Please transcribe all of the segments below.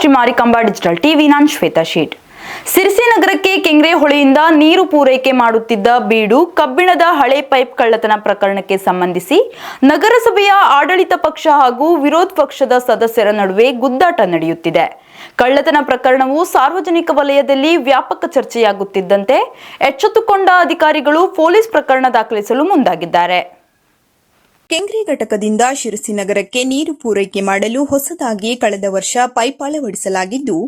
Shri Marikamba digital TV, ನಾನ್ Shweta sheet. Sirsi ನಗರಕ್ಕೆ ಕೆಂಗ್ರೆ ಹೊಳೆಯಿಂದ ನೀರು ಪೂರೈಕೆ ಮಾಡುತ್ತಿದ್ದ ಬೀಡು ಕಬ್ಬಿಣದ ಹಳೆ ಪೈಪ್ ಕಳ್ಳತನ ಪ್ರಕರಣಕ್ಕೆ ಸಂಬಂಧಿಸಿ ನಗರಸಭೆಯ ಆಡಳಿತ ಪಕ್ಷ ಹಾಗೂ ವಿರೋಧ ಪಕ್ಷದ ಸದಸ್ಯರ ನಡುವೆ ಗುದ್ದಾಟ ನಡೆಯುತ್ತಿದೆ. ಕಳ್ಳತನ ಪ್ರಕರಣವು ಸಾರ್ವಜನಿಕ ವಲಯದಲ್ಲಿ ವ್ಯಾಪಕ ಚರ್ಚೆಯಾಗುತ್ತಿದ್ದಂತೆ ಎಚ್ಚೆತ್ತುಕೊಂಡ ಅಧಿಕಾರಿಗಳು ಪೊಲೀಸ್ ಪ್ರಕರಣ ದಾಖಲಿಸಲು ಮುಂದಾಗಿದ್ದಾರೆ. ಕೆಂಗ್ರೆ ಘಟಕದಿಂದ ಶಿರಸಿ ನಗರಕ್ಕೆ ನೀರು ಪೂರೈಕೆ ಮಾಡಲು ಹೊಸದಾಗಿ ಕಳೆದ ವರ್ಷ ಪೈಪ್ ಅಳವಡಿಸಲಾಗಿದ್ದು,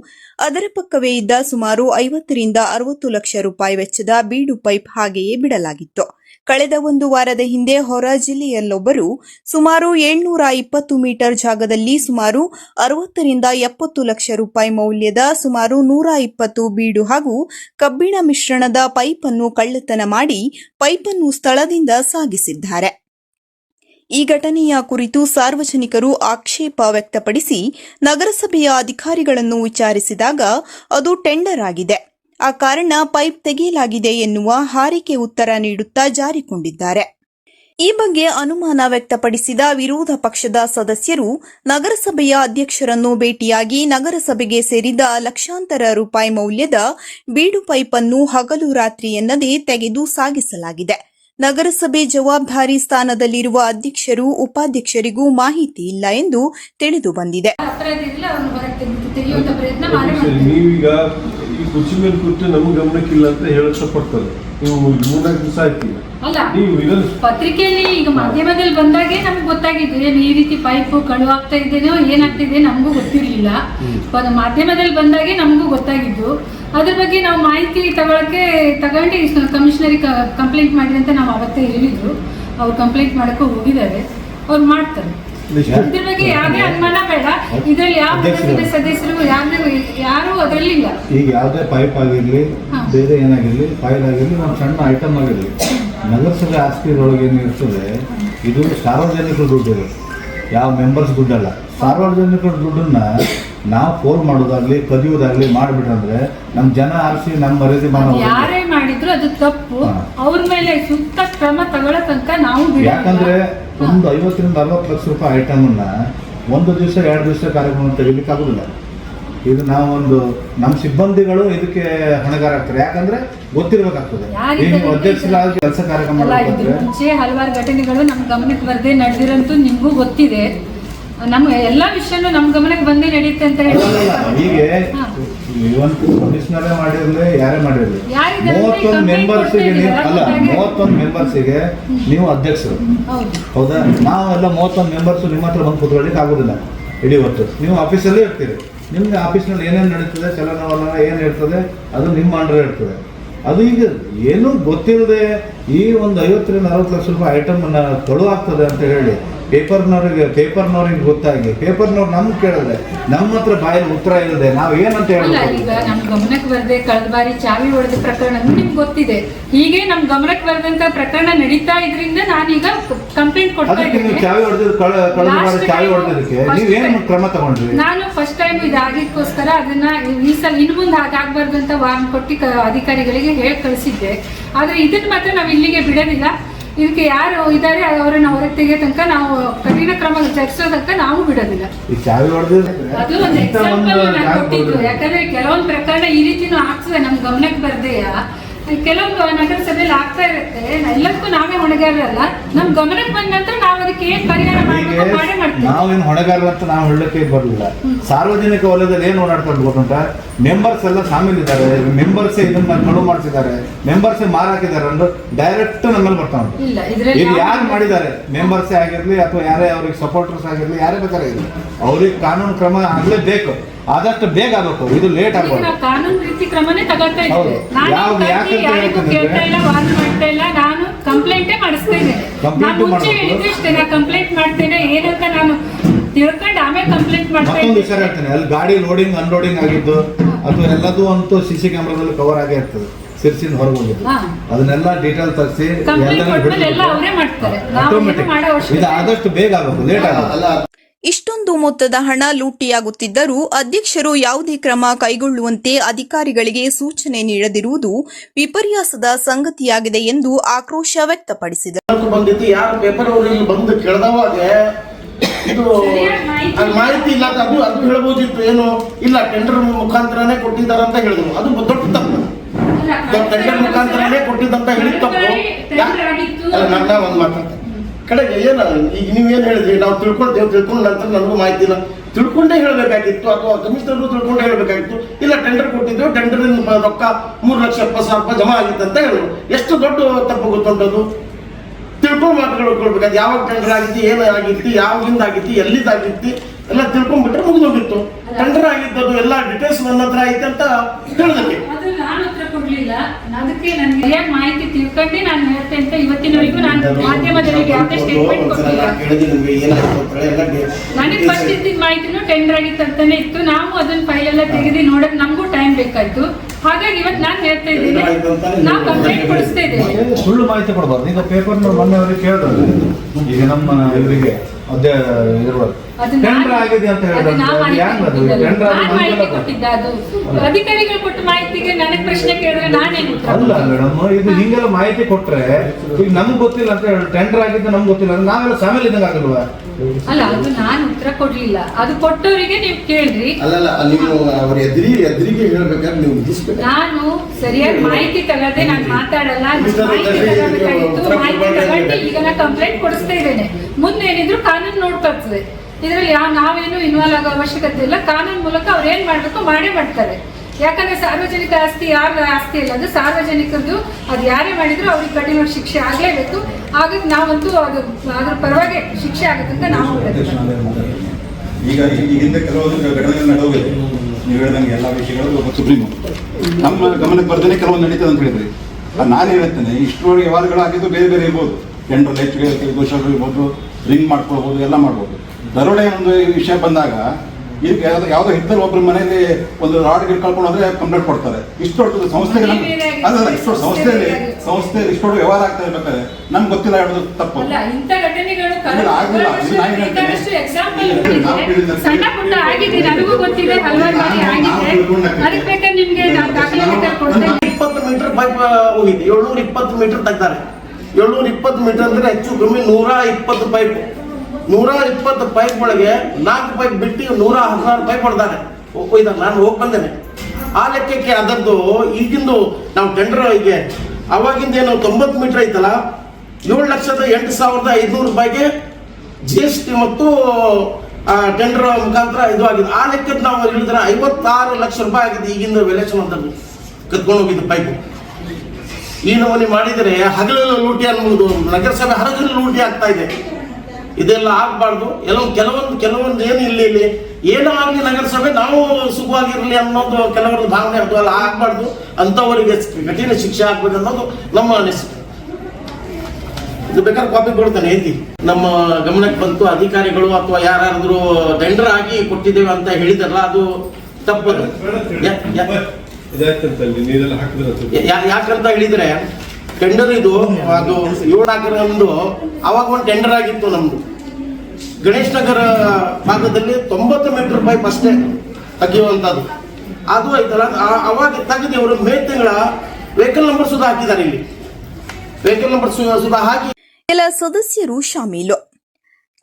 ಅದರ ಪಕ್ಕವೇ ಇದ್ದ ಸುಮಾರು ಐವತ್ತರಿಂದ ಅರವತ್ತು ಲಕ್ಷ ರೂಪಾಯಿ ವೆಚ್ಚದ ಬೀಡು ಪೈಪ್ ಹಾಗೆಯೇ ಬಿಡಲಾಗಿತ್ತು. ಕಳೆದ ಒಂದು ವಾರದ ಹಿಂದೆ ಹೊರ ಜಿಲ್ಲೆಯಲ್ಲೊಬ್ಬರು ಸುಮಾರು ಏಳ್ನೂರ ಇಪ್ಪತ್ತು ಮೀಟರ್ ಜಾಗದಲ್ಲಿ ಸುಮಾರು ಅರವತ್ತರಿಂದ ಎಪ್ಪತ್ತು ಲಕ್ಷ ರೂಪಾಯಿ ಮೌಲ್ಯದ ಸುಮಾರು ನೂರ ಇಪ್ಪತ್ತು ಬೀಡು ಹಾಗೂ ಕಬ್ಬಿಣ ಮಿಶ್ರಣದ ಪೈಪ್ ಅನ್ನು ಕಳ್ಳತನ ಮಾಡಿ ಪೈಪನ್ನು ಸ್ಥಳದಿಂದ ಸಾಗಿಸಿದ್ದಾರೆ. ಈ ಘಟನೆಯ ಕುರಿತು ಸಾರ್ವಜನಿಕರು ಆಕ್ಷೇಪ ವ್ಯಕ್ತಪಡಿಸಿ ನಗರಸಭೆಯ ಅಧಿಕಾರಿಗಳನ್ನು ವಿಚಾರಿಸಿದಾಗ ಅದು ಟೆಂಡರ್ ಆಗಿದೆ. ಆ ಕಾರಣ ಪೈಪ್ ತೆಗೆಯಲಾಗಿದೆ ಎನ್ನುವ ಹಾರಿಕೆ ಉತ್ತರ ನೀಡುತ್ತಾ ಜಾರಿಕೊಂಡಿದ್ದಾರೆ. ಈ ಬಗ್ಗೆ ಅನುಮಾನ ವ್ಯಕ್ತಪಡಿಸಿದ ವಿರೋಧ ಪಕ್ಷದ ಸದಸ್ಯರು ನಗರಸಭೆಯ ಅಧ್ಯಕ್ಷರನ್ನು ಭೇಟಿಯಾಗಿ ನಗರಸಭೆಗೆ ಸೇರಿದ ಲಕ್ಷಾಂತರ ರೂಪಾಯಿ ಮೌಲ್ಯದ ಬೀಡು ಪೈಪ್ ಅನ್ನು ಹಗಲು ರಾತ್ರಿ ಎನ್ನದೇ ತೆಗೆದು ಸಾಗಿಸಲಾಗಿದೆ. ನಗರಸಭೆ ಜವಾಬ್ದಾರಿ ಸ್ಥಾನದಲ್ಲಿರುವ ಅಧ್ಯಕ್ಷರು ಉಪಾಧ್ಯಕ್ಷರಿಗೂ ಮಾಹಿತಿ ಇಲ್ಲ ಎಂದು ತಿಳಿದು ಬಂದಿದೆ. ನೀವೀಗ ಈ ಕುರ್ಚಿ ಮೇಲೆ ಕೂತು ನಮ್ಗೆ ಗಮನಕ್ಕಿಲ್ಲ ಅಂತ ಹೇಳಕ್ ಸಪಡ್ತಾರೆ ನೀವು ಮೂರ್ನಾಲ್ಕು ದಿವಸ ಆಯ್ತಿಲ್ಲ ಅಲ್ಲ ನೀವು ಪತ್ರಿಕೆಯಲ್ಲಿ ಈಗ ಮಾಧ್ಯಮದಲ್ಲಿ ಬಂದಾಗೆ ನಮ್ಗೆ ಗೊತ್ತಾಗಿದ್ದು ಏನು ಈ ರೀತಿ ಪೈಪ್ ಕಳುವಾಗ್ತಾ ಇದ್ದೇನೋ ಏನಾಗ್ತಿದೆ ನಮಗೂ ಗೊತ್ತಿರಲಿಲ್ಲ. ಮಾಧ್ಯಮದಲ್ಲಿ ಬಂದಾಗೆ ನಮಗೂ ಗೊತ್ತಾಗಿದ್ದು. ಅದ್ರ ಬಗ್ಗೆ ನಾವು ಮಾಹಿತಿ ತಗೊಳಕ್ಕೆ ತಗೊಂಡು ಕಮಿಷನರಿ ಕಂಪ್ಲೇಂಟ್ ಮಾಡಿದೆ ಅಂತ ನಾವು ಅವತ್ತೇ ಹೇಳಿದ್ರು. ಅವ್ರು ಕಂಪ್ಲೇಂಟ್ ಮಾಡಕ್ಕೆ ಹೋಗಿದ್ದಾರೆ. ಅವ್ರು ಮಾಡ್ತಾರೆ. ಇದ್ರ ಬಗ್ಗೆ ಯಾವುದೇ ಅನುಮಾನ ಬೇಡ. ಇದ್ರಲ್ಲಿ ಯಾವ ಸದಸ್ಯರು ಯಾರು ಯಾರು ಅದರಲ್ಲಿಲ್ಲ ಈಗ ಯಾವುದೇ ಪೈಪ್ ಆಗಿರ್ಲಿ ಬೇರೆ ಏನಾಗಿರ್ಲಿ ಫೈಲ್ ಆಗಿರ್ಲಿ ಒಂದು ಸಣ್ಣ ಐಟಮ್ ಆಗಿರಲಿ. ನಗರಸಭೆ ಆಸ್ತಿಗಳೊಳಗೆ ಏನು ಇರ್ತದೆ ಇದು ಸಾರ್ವಜನಿಕರ ದುಡ್ಡು ಇದು. ಯಾವ ಮೆಂಬರ್ಸ್ ದುಡ್ಡಲ್ಲ ಸಾರ್ವಜನಿಕರ ದುಡ್ಡನ್ನು ನಾವು ಫೋನ್ ಮಾಡೋದಾಗ್ಲಿ ಕದಿಯೋದಾಗ್ಲಿ ಮಾಡಿಬಿಟ್ರಂದ್ರೆ ನಮ್ಮ ಜನ ಆರಿಸಿ ನಮ್ಮ ಮರ್ಯಾದೆ ಮಾಡೋ ಯಾರೇ ಮಾಡಿದ್ರು ಅದು ತಪ್ಪು. ಅವ್ರ ಮೇಲೆ ಸೂಕ್ತ ಕ್ರಮ ತಗೊಳ್ಳೋ ತನಕ ನಾವು. ಯಾಕಂದ್ರೆ ಒಂದು ಐವತ್ತರಿಂದ ಅರವತ್ತು ಲಕ್ಷ ರೂಪಾಯಿ ಐಟಮನ್ನು ಒಂದು ದಿವಸ ಎರಡು ದಿವಸ ಕಾರ್ಯಕ್ರಮ ತೆಗಿಲಿಕ್ಕೆ ಆಗುದಿಲ್ಲ ಇದು ನಾವೊಂದು ನಮ್ಮ ಸಿಬ್ಬಂದಿಗಳು ಇದಕ್ಕೆ ಹಣಗಾರ ಆಗ್ತಾರೆ. ಯಾಕಂದ್ರೆ ಗೊತ್ತಿರ್ಬೇಕಾಗ್ತದೆ. ಅಧ್ಯಕ್ಷರಾಗಿ ಕೆಲಸ ಕಾರ್ಯಕ್ರಮ ಮುಂಚೆ ಹಲವಾರು ಘಟನೆಗಳು ನಮ್ಮ ಗಮನಕ್ಕೆ ಬರದೆ ನಡೆದಿರಂತೂ ನಿಮಗೂ ಗೊತ್ತಿದೆ. ನಮ್ಮ ಎಲ್ಲಾ ವಿಷಯನೂ ನಮ್ಮ ಗಮನಕ್ಕೆ ಬಂದೇ ನಡೆಯುತ್ತೆ ಅಂತ ಹೇಳಿ ಹೀಗೆ. ಇವನ್ ಕಮಿಷನರೇ ಮಾಡಿರ್ಲಿ ಯಾರೇ ಮಾಡಿರ್ಲಿ? ಮೂವತ್ತೊಂದು ಮೆಂಬರ್ಸ್ ಅಲ್ಲ ಮೂವತ್ತೊಂದು ಮೆಂಬರ್ಸಿಗೆ ನೀವು ಅಧ್ಯಕ್ಷರು. ಹೌದು. ಹೌದಾ? ನಾವೆಲ್ಲ ಮೂವತ್ತೊಂದು ಮೆಂಬರ್ಸ್ ನಿಮ್ಮ ಹತ್ರ ಬಂದು ಕುತ್ಕೊಳ್ಳಿಕ್ಕೆ ಆಗೋದಿಲ್ಲ ಇಡೀ ಹೊತ್ತು. ನೀವು ಆಫೀಸಲ್ಲೇ ಇರ್ತೀರಿ. ನಿಮ್ಗೆ ಆಫೀಸ್ನಲ್ಲಿ ಏನೇನು ನಡೀತದೆ, ಚಲನವಲನ ಏನು ಇರ್ತದೆ, ಅದು ನಿಮ್ಮ ಅಂಡರ್ ಇರ್ತದೆ. ಅದು ಈಗ ಏನೂ ಗೊತ್ತಿಲ್ಲದೆ ಈ ಒಂದು ಐವತ್ತರಿಂದ ಅರವತ್ತು ಲಕ್ಷ ರೂಪಾಯಿ ಐಟಮ್ ಅನ್ನ ತೊಳು ಆಗ್ತದೆ ಅಂತ ಹೇಳಿ ಪೇಪರ್ನವ್ರಿಗೆ ಪೇಪರ್ನವ್ರಿಗೆ ಗೊತ್ತಾಗಿ. ಪೇಪರ್ನವ್ರು ನಮ್ಗೆ ಕೇಳಿದ್ರೆ ನಮ್ಮ ಹತ್ರ ಬಾಯಲ್ಲಿ ಉತ್ತರ ಇಲ್ಲದೆ ನಾವು ಏನಂತ ಅಲ್ಲ ಈಗ ನಮ್ ಗಮನಕ್ಕೆ ಬರದೆ ಕಳೆದ ಬಾರಿ ಚಾವಿ ಹೊಡೆದ ಪ್ರಕರಣ ನಿಮ್ಗೆ ಗೊತ್ತಿದೆ. ಹೀಗೆ ನಮ್ ಗಮನಕ್ಕೆ ಬರದಂತ ಪ್ರಕರಣ ನಡೀತಾ ಇದ್ರಿಂದ ನಾನೀಗ ಕಂಪ್ಲೇಂಟ್ ಕೊಡ್ತಾ ಅದಕ್ಕೆ ನೀವು ಇದ್ದೀನಿ. ಚಾವಿ ಹೊಡೆದಿದ್ದು ಕಳೆದ ಕಳೆದ ಬಾರಿ Last ಚಾವಿ time ಹೊಡೆದಿದ್ದಕ್ಕೆ ನೀವೇನು ಕ್ರಮ ತಗೊಂಡ್ರಿ? ನಾನು ಫಸ್ಟ್ ಟೈಮ್ ಇದಾಗಿದ್ಕೋಸ್ಕರ ಅದನ್ನ ಈ ಸಲ ಇನ್ನು ಮುಂದೆ ಹಾಗಾಗಬಾರ್ದು ಅಂತ ವಾರ್ನ್ ಕೊಟ್ಟು ಕ- ಅಧಿಕಾರಿಗಳಿಗೆ ಹೇಳಿ ಕಳಿಸಿದ್ದೆ. ಆದ್ರೆ ಇದನ್ನ ಮಾತ್ರ ನಾವು ಇಲ್ಲಿಗೆ ಬಿಡೋದಿಲ್ಲ. ಇದಕ್ಕೆ ಯಾರು ಇದ್ದಾರೆ ಅವರನ್ನ ಹೊರಗೆ ತೆಗೆಯೋ ತನಕ ನಾವು ಕಠಿಣ ಕ್ರಮ ಚರ್ಚಿಸೋ ತನಕ ನಾವು ಬಿಡೋದಿಲ್ಲ. ಅದು ಒಂದು ಎಕ್ಸಾಂಪಲ್ ನಾನು ಕೊಟ್ಟಿದ್ದು. ಯಾಕಂದ್ರೆ ಕೆಲವೊಂದು ಪ್ರಕರಣ ಈ ರೀತಿನೂ ಆಗ್ತದೆ. ನಮ್ ಗಮನಕ್ಕೆ ಬರ್ದೆಯ? ಕೆಲವೊಂದು ನಗರಸಭೆಯಲ್ಲಿ ಆಗ್ತಾ ಇರುತ್ತೆ. ಎಲ್ಲಕ್ಕೂ ನಾವೇ ಹೊಣೆಗಾರರಲ್ಲ. ನಮ್ ಗಮನಕ್ಕೆ ಬಂದ ನಂತರ ನಾವು ಅದಕ್ಕೆ ಏನ್ ಪರಿಹಾರ ಮಾಡಬೇಕು ಮಾಡೇ ಮಾಡ್ತೀವಿ. ನಾವೇನು ಹೊಣೆಗಾರರು ಅಂತ ನಾವು ಹೇಳಕ್ಕೆ ಬರಲಿಲ್ಲ. ಸಾರ್ವಜನಿಕ ವಲಯದಲ್ಲಿ ಏನು ಓಡಾಡ್ಕೊಂಡು ಗೊತ್ತುಂಟ? ಮೆಂಬರ್ಸ್ ಎಲ್ಲ ಸಾಮಿಲಿದ್ದಾರೆ ಮೆಂಬರ್ಸ್ ಇದನ್ನ ಕಳು ಮಾಡ್ತಿದ್ದಾರೆ. ಮೆಂಬರ್ಸ್ ಮಾರಾಕಿದ್ದಾರೆ ಅಂದ್ರೆ ಡೈರೆಕ್ಟ್ ನಮ್ಮಲ್ಲಿ ಬರ್ತಾ ಉಂಟು. ಇದು ಯಾರು ಮಾಡಿದ್ದಾರೆ? ಮೆಂಬರ್ಸ್ ಆಗಿರ್ಲಿ ಅಥವಾ ಯಾರೇ ಅವ್ರಿಗೆ ಸಪೋರ್ಟರ್ಸ್ ಆಗಿರ್ಲಿ ಯಾರೇ ಬೇಕಾರೆ ಇರಲಿ ಅವ್ರಿಗೆ ಕಾನೂನು ಕ್ರಮ ಆಗ್ಲೇಬೇಕು. ಆದಷ್ಟು ಬೇಗ ಆಗಬೇಕು ಇದು ಲೇಟ್ ಈಗ ಆಗ್ಬೋದು. ಕಾನೂನು ರೀತಿ ಕ್ರಮನೇ ತಗೊಳ್ತಾ ಹೌದು. ನಾನು ಯಾವ- ಯಾಕಂತ ಇಲ್ಲ ವಾದ ಮಾಡ್ತಾ ಇಲ್ಲ ನಾನು ಕಂಪ್ಲೇಂಟೇ ಮಾಡಿಸ್ತಾ ಇದ್ದೇನೆ ನಾನು ಮುಂಚೆ ಮಾಡ್ಬೇಕು. ಹೇಳಿದ್ದು ಇಷ್ಟೇ ನಾನು ಕಂಪ್ಲೇಂಟ್ ಮಾಡ್ತೇನೆ ಏನಂತ ನಾನು ತಿಳ್ಕೊಂಡು ಆಮೇಲೆ ಕಂಪ್ಲೇಂಟ್ ಮಾಡ್ತಾ ಮತ್ತೊಂದು ವಿಚಾರ ಹೇಳ್ತೇನೆ. ಅಲ್ಲಿ ಗಾಡಿ ಲೋಡಿಂಗ್ ಅನ್ಲೋಡಿಂಗ್ ಆಗಿದ್ದು ಅದು ಎಲ್ಲದೂ ಅಂತೂ ಸಿ ಸಿ ಕ್ಯಾಮ್ರಾದಲ್ಲಿ ಕವರ್ ಆಗೇ ಇರ್ತದೆ. ಸಿರ್ಸಿನ ಹೊರಗೆ ಹೋಗಿದ್ದು ಅದನ್ನೆಲ್ಲ ಡೀಟೇಲ್ ತರಿಸಿ ಇದು ಆದಷ್ಟು ಬೇಗ ಆಗಬೇಕು ಲೇಟ್ ಆಗಲ್ಲ ಇಷ್ಟೊಂದು ಮೊತ್ತದ ಹಣ ಲೂಟಿಯಾಗುತ್ತಿದ್ದರೂ ಅಧ್ಯಕ್ಷರು ಯಾವುದೇ ಕ್ರಮ ಕೈಗೊಳ್ಳುವಂತೆ ಅಧಿಕಾರಿಗಳಿಗೆ ಸೂಚನೆ ನೀಡದಿರುವುದು ವಿಪರ್ಯಾಸದ ಸಂಗತಿಯಾಗಿದೆ ಎಂದು ಆಕ್ರೋಶ ವ್ಯಕ್ತಪಡಿಸಿದರು. ಇವತ್ತು ಬಂದಿತ್ತು? ಯಾರು ಪೇಪರ್ ಅವ್ರು ಇಲ್ಲಿ ಬಂದು ಕೇಳ್ದವಾಗ ಇದು ಸರಿಯಾದ ಮಾಹಿತಿ ಇಲ್ಲ ಅಂತ ಅದು ಅದು ಹೇಳ್ಬೋದಿತ್ತು. ಏನು? ಇಲ್ಲ ಟೆಂಡರ್ ಮುಖಾಂತರನೇ ಕೊಟ್ಟಿದ್ದಾರೆ ಅಂತ ಹೇಳಿದ್ರು. ಅದು ದೊಡ್ಡ ತಪ್ಪು. ಟೆಂಡರ್ ಮುಖಾಂತರನೇ ಕೊಟ್ಟಿದ್ದಂತ ಹೇಳಿದ ತಪ್ಪು. ಅಲ್ಲ ನನ್ನ ಒಂದು ಮಾತಾಡ್ತೇನೆ ಕಡೆಗೆ ಏನು ಈಗ ಏನು ಹೇಳಿದ್ರಿ? ನಾವು ತಿಳ್ಕೊಳ್ತೇವೆ ತಿಳ್ಕೊಂಡ ನಂತರ ನನಗೂ ಮಾಹಿತಿ ಇಲ್ಲ. ತಿಳ್ಕೊಂಡೇ ಹೇಳಬೇಕಾಗಿತ್ತು ಅಥವಾ ಕಮಿಷನರ್ ತಿಳ್ಕೊಂಡೇ ಹೇಳಬೇಕಾಗಿತ್ತು. ಇಲ್ಲ ಟೆಂಡರ್ ಕೊಟ್ಟಿದ್ದೆವು ಟೆಂಡರ್ ರೊಕ್ಕ ಮೂರು ಲಕ್ಷ ಎಪ್ಪತ್ತು ಸಾವಿರ ರೂಪಾಯಿ ಜಮಾ ಆಗಿತ್ತು ಅಂತ ಹೇಳಿದ್ರು. ಎಷ್ಟು ದೊಡ್ಡ ತಪ್ಪು ಗೊತ್ತುಂಟದು? ತಿಳ್ಕೊಂಡು ಮಾತುಗಳು ಕೊಡ್ಬೇಕಾಗಿ ಯಾವಾಗ ಟೆಂಡರ್ ಆಗಿತ್ತು ಏನು ಆಗಿತ್ತು ಯಾವಾಗಿಂದ ಆಗಿತ್ತು ಎಲ್ಲಿದ್ದಾಗಿತ್ತು ಎಲ್ಲ ತಿಳ್ಕೊಂಡ್ಬಿಟ್ರೆ ಮುಗಿದೋಗಿತ್ತು. ಟೆಂಡರ್ ಆಗಿದ್ದದು ಎಲ್ಲ ಡೀಟೇಲ್ಸ್ ನನ್ನ ಹತ್ರ ಐತೆ ಅಂತ ಉತ್ತರ ಕೊಡ್ಲಿಲ್ಲ. ಅದಕ್ಕೆ ನನಗೆ ಸರಿಯಾಗಿ ಮಾಹಿತಿ ತಿಳ್ಕೊಂಡೆ ನಾನು ಹೇಳ್ತೆ ಅಂತ ಇವತ್ತಿನವರೆಗೂ ನಾನು ಮಾಧ್ಯಮದವರಿಗೆ ಯಾವುದೇ ಸ್ಟೇಟ್ಮೆಂಟ್ ಕೊಟ್ಟಿಲ್ಲ. ಕೇಳಿದ್ರೆ ನಿಮ್ಗೆ ಏನಾಯ್ತು ಅಂತ ಹೇಳಿ ನನಗೆ ಫಸ್ಟ್ ಇದ್ದಿದ್ದ ಮಾಹಿತಿನೂ ಟೆಂಡರ್ ಆಗಿತ್ತು ಅಂತಾನೆ ಇತ್ತು. ನಾವು ಅದನ್ನ ಫೈಲ್ ಎಲ್ಲ ತೆಗೆದು ನೋಡಕ್ ನಮಗೂ ಟೈಮ್ ಬೇಕಾಯ್ತು. ಹಾಗಾಗಿ ಇವತ್ತು ನಾನು ಹೇಳ್ತಾ ಇದ್ದೀನಿ. ನಾವು ಕಂಪ್ಲೇಂಟ್ ಕೊಡಿಸ್ತಾ ಇದ್ದೇವೆ ಸುಳ್ಳು ಮಾಹಿತಿ ಕೊಡಬಾರ್ದು. ಈಗ ಪೇಪರ್ ಮೊನ್ನೆ ಅವರಿಗೆ ಕೇಳಿದ್ರು ಈಗ ನಮ್ಮ ಇವರಿಗೆ ಅದೇ ನಾನು- ಟೆಂಡರ್ ಆಗಿದೆ ಅಂತ ಹೇಳಿದ್ರು ನಾವು ಮಾಹಿತಿ ಅದು. ಟೆಂಡರ್ ನಾನು ಅದು. ಅಧಿಕಾರಿಗಳು ಕೊಟ್ಟ ಮಾಹಿತಿಗೆ ನನಗೆ ಪ್ರಶ್ನೆ ಕೇಳಿದ್ರೆ ನಾನೇನು ಅಲ್ಲ? ಮೇಡಮ್ ಇದು ಹಿಂಗೆಲ್ಲ ಮಾಹಿತಿ ಕೊಟ್ರೆ ಈಗ ನಮ್ಗೆ ಗೊತ್ತಿಲ್ಲ ಅಂತ ಹೇಳಿ ಟೆಂಡರ್ ಆಗಿದ್ದು ನಮ್ಗೆ ಗೊತ್ತಿಲ್ಲ ಅಂದ್ರೆ ನಾವೆಲ್ಲ ಫ್ಯಾಮಿಲಿ ಇದ್ದಂಗೆ ಆಗಲ್ವಾ? ಅಲ್ಲ ಅದು ನಾನು ಉತ್ತರ ಕೊಡ್ಲಿಲ್ಲ. ಅದು ಕೊಟ್ಟವರಿಗೆ ನೀವು ಕೇಳ್ರಿ. ಅಲ್ಲಲ್ಲ ನೀವು ಅವ್ರ ಎದ್ರಿ ಎದ್ರಿಗೆ ಹೇಳ್ಬೇಕಾದ್ರೆ ನೀವು ನಾನು ಸರಿಯಾಗಿ ಮಾಹಿತಿ ತಗದೆ ನಾನು ಮಾತಾಡಲ್ಲ. ಮಾಹಿತಿ ದರ್ಶಿ, ತಗೋಬೇಕಾಗಿತ್ತು. ಮಾಹಿತಿ ತಗೊಂಡು ಈಗ ನಾನು ಕಂಪ್ಲೇಂಟ್ ಕೊಡಿಸ್ತಾ ಇದ್ದೇನೆ. ಮುಂದೆ ಏನಿದ್ರು ಕಾನೂನು ನೋಡ್ಕೊಳ್ತದೆ. ಇದರಲ್ಲಿ ಯಾವ ನಾವೇನು ಇನ್ವಾಲ್ವ್ ಆಗೋ ಅವಶ್ಯಕತೆ ಇಲ್ಲ. ಕಾನೂನು ಮೂಲಕ ಅವ್ರು ಏನು ಮಾಡಬೇಕು ಮಾಡೇ ಮಾಡ್ತಾರೆ. ಯಾಕಂದ್ರೆ ಸಾರ್ವಜನಿಕ ಆಸ್ತಿ ಯಾರ ಆಸ್ತಿ ಇಲ್ಲ. ಅದು ಸಾರ್ವಜನಿಕರದು ಅದು ಯಾರೇ ಮಾಡಿದ್ರು ಅವ್ರಿಗೆ ಕಠಿಣ ಶಿಕ್ಷೆ ಆಗಲೇಬೇಕು. ಹಾಗಾಗಿ ನಾವಂತೂ ಅದು ಅದ್ರ ಪರವಾಗಿ ಶಿಕ್ಷೆ ಆಗುತ್ತೆ ಅಂತ ನಾವು ಈಗ ಈಗಿಂದ ಹಿಂದೆ ಕೆಲವೊಂದು ಘಟನೆಗಳು ನಡೆದೋಗಿದೆ. ನೀವು ಹೇಳ್ದಂಗೆ ಎಲ್ಲ ವಿಷಯಗಳು ಸುಪ್ರೀಂ ನಮ್ಮ ಗಮನಕ್ಕೆ ಬರ್ದೇನೆ ಕೆಲವೊಂದು ನಡೀತದೆ ಅಂತ ಹೇಳಿದ್ರಿ. ಅದು ನಾನು ಹೇಳ್ತೇನೆ ಇಷ್ಟರೊಳಗೆ ವ್ಯವಹಾರಗಳಾಗಿದ್ದು ಬೇರೆ ಬೇರೆ ಇರ್ಬೋದು. ಜನರಲ್ಲಿ ಹೆಚ್ಚಿಗೆ ದೋಷಗಳು ಇರ್ಬೋದು ರಿಂಗ್ ಮಾಡ್ಕೊಳ್ಬೋದು ಎಲ್ಲ ಮಾಡ್ಬೋದು. ದರೋಡೆ ಒಂದು ವಿಷಯ ಬಂದಾಗ ಇದಕ್ಕೆ ಯಾವ್ದೋ ಯಾವುದೋ ಹಿಡ್ದಲ್ಲಿ ಒಬ್ಬರ ಮನೆಯಲ್ಲಿ ಒಂದು ರಾಡ್ ಕಳ್ಕೊಂಡು ಹೋದ್ರೆ ಕಂಪ್ಲೇಂಟ್ ಕೊಡ್ತಾರೆ. ಇಷ್ಟು ದೊಡ್ಡ ಸಂಸ್ಥೆಗೆ ಅಲ್ಲ ಇಷ್ಟು ಸಂಸ್ಥೆಯಲ್ಲಿ ಸಂಸ್ಥೆಯಲ್ಲಿ ಇಷ್ಟು ದೊಡ್ಡ ವ್ಯವಹಾರ ಆಗ್ತಾ ಇರ್ಬೇಕಾದ್ರೆ ನಮ್ಗೆ ಗೊತ್ತಿಲ್ಲ ಹೇಳೋದು ತಪ್ಪು ಇಪ್ಪತ್ತು ಮೀಟರ್ ಪೈಪ್ ಹೋಗಿದೆ ಏಳ್ನೂರ ಇಪ್ಪತ್ತು ಮೀಟರ್ ತೆಗ್ದಾರೆ. ಏಳ್ನೂರ ಇಪ್ಪತ್ತು ಮೀಟರ್ ಅಂದ್ರೆ ಹೆಚ್ಚು ಕಮ್ಮಿ ನೂರ ಇಪ್ಪತ್ತು ಪೈಪ್ ನೂರ ಇಪ್ಪತ್ತು ಪೈಪ್ ಒಳಗೆ ನಾಲ್ಕು ಪೈಪ್ ಬಿಟ್ಟು ನೂರ ಹದಿನಾರು ಪೈಪ್ ಹೊಡೆದಾರೆ ಒಯ್ದಾರೆ ನಾನು ಹೋಗಿ ಬಂದೇನೆ. ಆ ಲೆಕ್ಕಕ್ಕೆ ಅದರದ್ದು ಈಗಿಂದು ನಾವು ಟೆಂಡರ್ ಹೀಗೆ ಅವಾಗಿಂದ ಏನು ತೊಂಬತ್ತು ಮೀಟರ್ ಐತಲ್ಲ, ಏಳು ಲಕ್ಷದ ಎಂಟು ಸಾವಿರದ ಐದುನೂರು ರೂಪಾಯಿಗೆ ಜಿ ಎಸ್ ಟಿ ಮತ್ತು ಟೆಂಡರ್ ಮುಖಾಂತರ ಇದು ಆಗಿದೆ. ಆ ಲೆಕ್ಕದ ನಾವು ಹೇಳಿದ್ರೆ ಐವತ್ತಾರು ಲಕ್ಷ ರೂಪಾಯಿ ಆಗಿದೆ ಈಗಿಂದ ವೆಲೆ ಅಂತ ಕತ್ಕೊಂಡು ಹೋಗಿದ್ದು ಪೈಪು ಈ ನಮೂನೆ ಮಾಡಿದರೆ ಹಗಲೆಲ್ಲ ಲೂಟಿ ಅನ್ನುವುದು ನಗರಸಭೆ ಹರಗಲ್ಲಿ ಲೂಟಿ ಆಗ್ತಾ ಇದೆ. ಇದೆಲ್ಲ ಆಗಬಾರ್ದು. ಎಲ್ಲ ಕೆಲವೊಂದು ಕೆಲವೊಂದು ಏನು ಇಲ್ಲಿ ಇಲ್ಲಿ ಏನೋ ಆಗಲಿ ನಗರಸಭೆ ನಾವು ಸುಖವಾಗಿರಲಿ ಅನ್ನೋದು ಕೆಲವೊಂದು ಭಾವನೆ ಅಲ್ಲ ಆಗಬಾರ್ದು. ಅಂಥವರಿಗೆ ಕಠಿಣ ಶಿಕ್ಷೆ ಆಗ್ಬೇಕು ಅನ್ನೋದು ನಮ್ಮ ಅನಿಸಿಕೆ. ಇದು ಬೇಕಾದ್ರೆ ಕಾಪಿ ಕೊಡ್ತಾನೆ ಐತಿ ನಮ್ಮ ಗಮನಕ್ಕೆ ಬಂತು ಅಧಿಕಾರಿಗಳು ಅಥವಾ ಯಾರಾದ್ರೂ ಟೆಂಡರ್ ಆಗಿ ಕೊಟ್ಟಿದ್ದೇವೆ ಅಂತ ಹೇಳಿದಾರಲ್ಲ ಅದು ತಪ್ಪದು. ಯಾಕಂತ ಹೇಳಿದ್ರೆ ಟೆಂಡರ್ ಇದು ಅದು ಏಳು ಒಂದು ಅವಾಗ ಒಂದು ಟೆಂಡರ್ ಆಗಿತ್ತು ನಮ್ದು. ಗಣೇಶ್ ನಗರ ಭಾಗದಲ್ಲಿ ತೊಂಬತ್ತು ಮೀಟರ್ ಪೈಪ್ ಅಷ್ಟೇ ತೆಗೆಯುವಂಥದ್ದು ಅದು ಐತಲ್ಲ ಅವಾಗ ತೆಗೆದು ಅವರು ಮೇ ತಿಂಗಳ ವೆಹಿಕಲ್ ನಂಬರ್ ಸುಧಾ ಹಾಕಿದ್ದಾರೆ ಇಲ್ಲಿ. ವೆಹಿಕಲ್ ನಂಬರ್ ಸುಧಾ ಹಾಕಿ. ಕೆಲ ಸದಸ್ಯರು ಶಾಮೀಲು.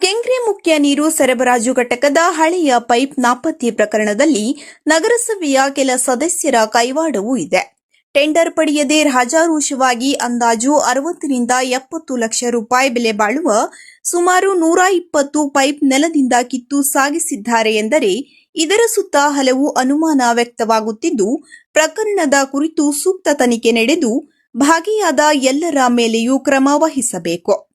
ಕೆಂಗ್ರೆ ಮುಖ್ಯ ನೀರು ಸರಬರಾಜು ಘಟಕದ ಹಳೆಯ ಪೈಪ್ ನಾಪತ್ತೆ ಪ್ರಕರಣದಲ್ಲಿ ನಗರಸಭೆಯ ಕೆಲ ಸದಸ್ಯರ ಕೈವಾಡವೂ ಇದೆ. ಟೆಂಡರ್ ಪಡೆಯದೆ ರಾಜಾರೋಷವಾಗಿ ಅಂದಾಜು ಅರವತ್ತರಿಂದ ಎಪ್ಪತ್ತು ಲಕ್ಷ ರೂಪಾಯಿ ಬೆಲೆ ಬಾಳುವ ಸುಮಾರು ನೂರ ಇಪ್ಪತ್ತು ಪೈಪ್ ನೆಲದಿಂದ ಕಿತ್ತು ಸಾಗಿಸಿದ್ದಾರೆ ಎಂದರೆ ಇದರ ಸುತ್ತ ಹಲವು ಅನುಮಾನ ವ್ಯಕ್ತವಾಗುತ್ತಿದ್ದು, ಪ್ರಕರಣದ ಕುರಿತು ಸೂಕ್ತ ತನಿಖೆ ನಡೆದು ಭಾಗಿಯಾದ ಎಲ್ಲರ ಮೇಲೆಯೂ ಕ್ರಮ ವಹಿಸಬೇಕು.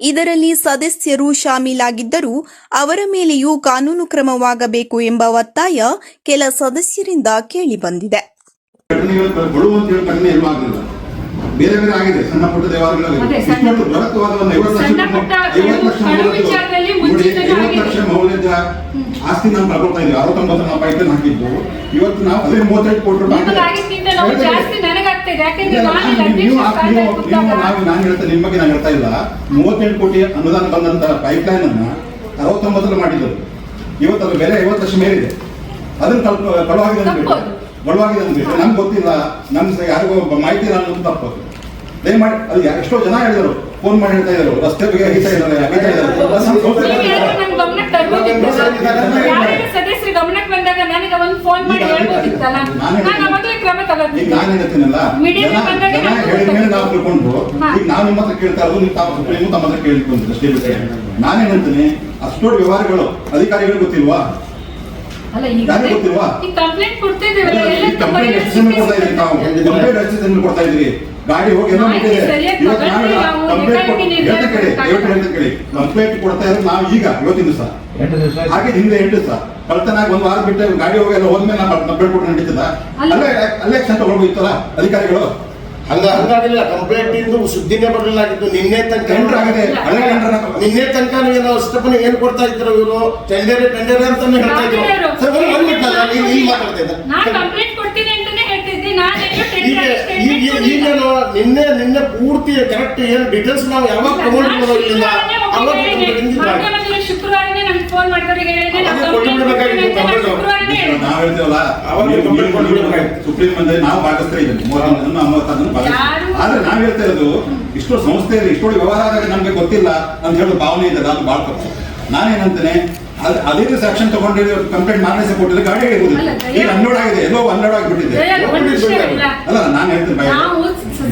ಇದರಲ್ಲಿ ಸದಸ್ಯರು ಶಾಮೀಲಾಗಿದ್ದರೂ ಅವರ ಮೇಲೆಯೂ ಕಾನೂನು ಕ್ರಮವಾಗಬೇಕು ಎಂಬ ಒತ್ತಾಯ ಕೆಲ ಸದಸ್ಯರಿಂದ ಕೇಳಿಬಂದಿದೆ. ಘಟನೆಗಳು ಹೇಳಿ ಕಡಿಮೆ ಎಲ್ಲೂ ಆಗಲಿಲ್ಲ ಬೇರೆ ಬೇರೆ ಆಗಿದೆ ಸಣ್ಣ ಪುಟ್ಟ ದೇವಾಲಯಗಳಲ್ಲಿ. ಬೃಹತ್ವಾದ ಒಂದು ಐವತ್ತು ಲಕ್ಷ ಐವತ್ತು ನೋಡಿ, ಐವತ್ತು ಲಕ್ಷ ಮೌಲ್ಯದ ಆಸ್ತಿ ನಾವು ಕಳ್ಕೊಳ್ತಾ ಇದ್ವಿ ಅರವತ್ತೊಂಬತ್ತು ನಾವು ಪೈಸಲ್ಲಿ ಹಾಕಿದ್ದು ಇವತ್ತು ನಾವು ಅದೇ ಮೂವತ್ತೈದು ಕೋಟಿ ನಾವು ನಾನು ಹೇಳ್ತಾ ನಿಮ್ಮ ಬಗ್ಗೆ ನಾನು ಹೇಳ್ತಾ ಇಲ್ಲ. ಮೂವತ್ತೇಳು ಕೋಟಿ ಅನುದಾನ ಬಂದಂತ ಪೈಪ್ ಲೈನ್ ಅನ್ನ ಅರವತ್ತೊಂಬತ್ತರಲ್ಲಿ ಮಾಡಿದ್ರು ಇವತ್ತು ಅದು ಬೆಲೆ ಐವತ್ತು ಲಕ್ಷ ಮೇಲಿದೆ. ಅದನ್ನು ಕಳ್ ತಪ್ಪು ಅದು. ನಮ್ಗೆ ಗೊತ್ತಿಲ್ಲ ನಮ್ಗೆ ಯಾರಿಗೂ ಒಬ್ಬ ಮಾಹಿತಿ ಇಲ್ಲ ಅನ್ನೋದು ತಪ್ಪು ದಯಮಾಡಿ ಅಲ್ಲಿ ಎಷ್ಟೋ ಜನ ಹೇಳಿದರು ಫೋನ್ ಮಾಡಿ ಹೇಳ್ತಾ ಇದ್ರು ರಸ್ತೆ ಬಗ್ಗೆ ಹಿತ ಇದ್ದಾರೆ ನಾನು ನಾನು ಹೇಳ್ತೀನಲ್ಲ? ಜನ ನಾವು. ಈಗ ನಾವು ನಿಮ್ಮ ಹತ್ರ ಕೇಳ್ತಾ ಇರೋದು ನೀವು ತಾವು ಸುಪ್ರೀಂ ತಮ್ಮ ಹತ್ರ ಕೇಳ್ಕೊಂಡು ಅಷ್ಟೇ ವಿಷಯ ನಾನೇನಂತೀನಿ ಅಷ್ಟೊಂದು ವ್ಯವಹಾರಗಳು ಅಧಿಕಾರಿಗಳು ಗೊತ್ತಿಲ್ವಾ? ಅಲ್ಲ ಈಗ ಯಾರಿಗೆ ಗೊತ್ತಿಲ್ವಾ? ಈಗ ಕಂಪ್ಲೇಂಟ್ ಕೊಡ್ತಾ ಇದ್ದೇವಲ್ಲ ಎಲ್ಲ ಕಂಪ್ಲೇಂಟ್ ಎಷ್ಟು ಜನ ಕೊಡ್ತಾ ಇದ್ರಿ ನಾವು ಕಂಪ್ಲೇಂಟ್ ಎಷ್ಟು ಜನ ಕೊಡ್ತಾ ಇದ್ರಿ ಗಾಡಿ ಹೋಗಿ ಎಲ್ಲ ಮಾಹಿತಿ ಮುಟ್ಟಿದೆ. ಸರಿಯಾಗಿ ಇವತ್ತು ತಗೊಂಡ್ರೆ ನಾವೆಲ್ಲ ನಾವು ಕಂಪ್ಲೇಂಟ್ ಕೊಟ್ಟು ಬೇಕಾಗಿ ಹೇಳ್ತಾ ಕೇಳಿ. ನಿರ್ಧಾರ ಹೇಳ್ತಾ ಕೇಳಿ. ಕಂಪ್ಲೇಂಟ್ ಕೊಡ್ತಾ ಇರೋದು ನಾವು ಈಗ ಇವತ್ತಿನ ದಿವಸ. ಎಂಟು ದಿವಸ ಆಯ್ತು. ಹಾಗೆ ಹಿಂದೆ ಎಂಟು ದಿವಸ. ಕಳ್ತನಾಗ ಒಂದು ವಾರ ಬಿಟ್ಟು ಗಾಡಿ ಹೋಗಿ ಎಲ್ಲ ಹೋದ್ಮೇಲೆ ನಾವು ಕಂಪ್ಲೇಂಟ್ ಕೊಟ್ಟು ನಡೀತದ? ಅಲ್ಲ. ಅಲ್ಲೇ ಅಲ್ಲೇ ಆಕ್ಷನ್ ತಗೊಳ್ಬೋದಿತ್ತಲ್ಲ ಅಧಿಕಾರಿಗಳು? ಹಂಗ ಹಂಗಾಗಿಲ್ಲ ಕಂಪ್ಲೇಂಟ್ ಇಂದು ಸುದ್ದಿನೇ ಬರಲಾಗಿತ್ತು ನಿನ್ನೆ ತನಕ ನಿನ್ನೆ ತನಕ ನೀವು ಸ್ಟೆಪ್ನ ಏನ್ ಕೊಡ್ತಾ ಇದ್ರು ಇವರು? ಟೆಂಡರ್ ಟೆಂಡರ್ ಅಂತ ಹೇಳ್ತಾ ಇದ್ರು? ಸರ್ ಇಲ್ಲಿ ಮಾತಾಡ್ತಾ ಈಗ ಈಗೇನು ನಿನ್ನೆ ನಿನ್ನೆ ಪೂರ್ತಿ ಕರೆಕ್ಟ್ ಏನು ಡೀಟೇಲ್ಸ್ ನಾವು ಯಾವಾಗ ತಗೊಂಡು ಇಲ್ಲಿಂದ ಅವಾಗ ನಮ್ಗೆ ಫೋನ್ ಮಾಡಿದವ್ರಿಗೆ. ಶುಕ್ರವಾರನೇ. ನಾವು ಹೇಳ್ತೀವಲ್ಲ ಕಂಪ್ಲೇಂಟ್ ಸುಪ್ರೀಂ ಮಂದಿ ನಾವು ಭಾಗಸ್ತಾ ಇದ್ದೀವಿ. ಯಾರು? ಆದ್ರೆ ನಾವ್ ಹೇಳ್ತಾ ಇರೋದು ಇಷ್ಟು ಸಂಸ್ಥೆಯಲ್ಲಿ ಇಷ್ಟೊಂದು ವ್ಯವಹಾರ ಆದಾಗ ನಮ್ಗೆ ಗೊತ್ತಿಲ್ಲ ಅಂತ ಹೇಳೋ ಭಾವನೆ ಇದೆ ಅದು ಬಾಳ್ ತಪ್ಪು. ನಾನೇನಂತಾನೆ ಅದ್- ಅದೇ ದಿವಸ ಆಕ್ಷನ್ ತಗೊಂಡು ಕಂಪ್ಲೇಂಟ್ ಮಾರನೇ ಕೊಟ್ಟಿದ್ರೆ ಗಾಡಿ ಅಲ್ಲ, ದಯಾ- ಈಗ ಅನ್ಲೋಡ್ ಆಗಿದೆ ಎಲ್ಲೋ ಅನ್ಲೋಡ್ ಆಗಿಬಿಟ್ಟಿದೆ. ದಯಾಳು, ಒಂದು ವಿಷಯ ಇಲ್ಲ. ಅಲ್ಲ ನಾನು ಹೇಳ್ತೀನಿ ಭಯ ನಾವು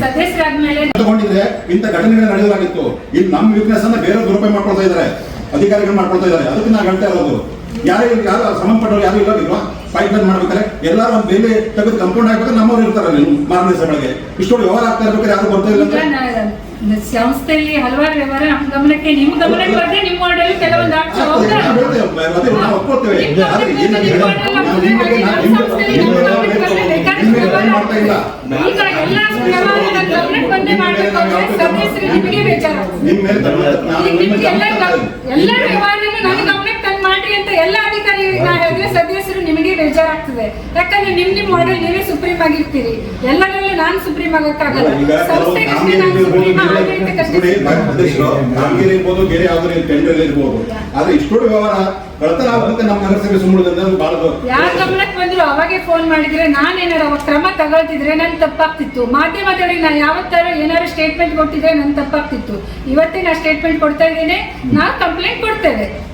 ಸದಸ್ಯರಾದ್ಮೇಲೆ ತಗೊಂಡಿದ್ರೆ ಇಂಥ ಘಟನೆಗಳು ನಡೆಯಲಾಗಿತ್ತು ಇಲ್ಲಿ ನಮ್ಮ ವೀಕ್ನೆಸ್ ಅನ್ನ ಬೇರೆ ದುರುಪಯೋಗ ಮಾಡ್ಕೊಳ್ತಾ ಇದ್ದಾರೆ ಅಧಿಕಾರಿಗಳು ಮಾಡ್ಕೊಳ್ತಾ ಇದ್ದಾರೆ. ಅದಕ್ಕೆ ನಾವು ಹೇಳ್ತಾ ಇರೋದು ಯಾರು ಯಾರು ಸಂಬಂಧಪಟ್ಟವ್ರು ಯಾರು ಇಲ್ಲ ಇಲ್ವಾ ಫೈಟ್ ಬಂದ್ ಮಾಡ್ಬೇಕಾದ್ರೆ ಎಲ್ಲರೂ ಒಂದು ಬೇಲೆ ತೆಗೆದು ಕಂಪೌಂಡ್ ಹಾಕ್ಬೇಕಾದ್ರೆ ನಮ್ಮವ್ರು ಇರ್ತಾರೆ ನೀವು ಮಾರನೇ ಸಭೆಗೆ ಇಷ್ಟೊಂದು ವ್ಯವಹಾರ ಆಗ್ತಾ ಇರ್ಬೇಕಾದ್ರೆ ಯಾರು ಬರ್ತಾ ಇಲ್ಲ ನಾ- ಸಂಸ್ಥೆಯಲ್ಲಿ ಹಲವಾರು ವ್ಯವಹಾರ ನಮ್ಮ ಗಮನಕ್ಕೆ ನಿಮ್ಮ ಗಮನಕ್ಕೆ ಬಂದ್ರೆ ನಿಮ್ಮ ಮಾಡಲು ಕೆಲವೊಂದು ಆಗ್ತಾ ಆಗ್ತದೆ, ನಾವು ಹೇಳ್ತೇವೆ, ಅದೇ ನಾವು ಒಪ್ಕೊಳ್ತೇವೆ. ಗಮನಕ್ಕೆ ಏನು ಬಂದ್ರೆ ಹೇಳಿ- ನಿಮ್ಮ ನಾವು ನಿಮ್ಮ ಬಗ್ಗೆ ನಾವು ನಿಮ್ಮ ಸಂಸ್ಥೆಯಲ್ಲಿ ನಿಮ್ಮ ನಮ್ಮ ಬಗ್ಗೆ ಗಮನಕ್ಕೆ ಬಂದ್ರೆ ಬೇಕಾದಷ್ಟು ನಿಮ್ಮ ಬಗ್ಗೆ ವ್ಯವಹಾರ ಮಾಡ್ತಾ ಇಲ್ಲ. ಈಗ ಎಲ್ಲ ಬಂದೇ ಮಾಡಬೇಕು ಅಂದ್ರೆ ಸದಸ್ಯರು ನಿಮಗೆ ನಿಮ್ಗೆ ಎಲ್ಲ ನನ್ನ ಗಮನಕ್ಕೆ ತಂದು ಮಾಡಿ ಅಂತ ಎಲ್ಲ ಅಧಿಕಾರಿ ನಾ ಹೇಳಿದ್ರೆ ಸದಸ್ಯರು ಬೇಜಾರಾಗ್ತದೆ. ಯಾಕಂದ್ರೆ ನಿಮ್ ನಿಮ್ ಮಾಡೆಲ್ ನೀವೇ ಸುಪ್ರೀಂ ಆಗಿರ್ತೀರಿ. ಎಲ್ಲರಲ್ಲಿ ನಾನು ಸುಪ್ರೀಂ ಆಗಕ್ಕಾಗಲ್ಲ ಸಂಸ್ಥೆಗಷ್ಟೇ ನಾನು ಇರ್ಬೋದು, ಸುಪ್ರೀಂ ಬೇರೆ- ಆಡಳಿತಕ್ಕಷ್ಟೇ ನೋಡಿ, ಅಧ್ಯಕ್ಷರು, ಕಾಮಗಾರಿ ಇರ್ಬೋದು ಬೇರೆ ಯಾವ್ದಾದ್ರು ಟೆಂಡರ್ ಇರ್ಬೋದು. ಆದ್ರೆ ಇಷ್ಟೊಂದು ವ್ಯವಹಾರ ಕಳ್ತನ ಆಗುತ್ತೆ ನಮ್ಮ ನಗರಸಭೆ ಸುಮ್ಮನೆ ಬಹಳ ಯಾರ ಗಮನಕ್ಕೆ ಬಂದ್ರು ಅವಾಗೆ ಫೋನ್ ಮಾಡಿದ್ರೆ ನಾನೇನಾರ ಅವಾಗ ಕ್ರಮ ತಗೊಳ್ತಿದ್ರೆ ನನ್ ತಪ್ಪಾಗ್ತಿತ್ತು. ಮಾಧ್ಯಮದವರಿಗೆ ನಾನು ಯಾವತ್ತಾರ ಏನಾದ್ರು ಸ್ಟೇಟ್ಮೆಂಟ್ ಕೊಟ್ಟಿದ್ರೆ ನನ್ ತಪ್ಪಾಗ್ತಿತ್ತು. ಇವತ್ತೇ ನಾ ಸ್ಟೇಟ್ಮೆಂಟ್ ಕೊಡ್ತಾ ಇದ್ದೇನೆ ನಾವು ಕಂಪ್ಲೇಂಟ್ ಕೊಡ್ತೇವೆ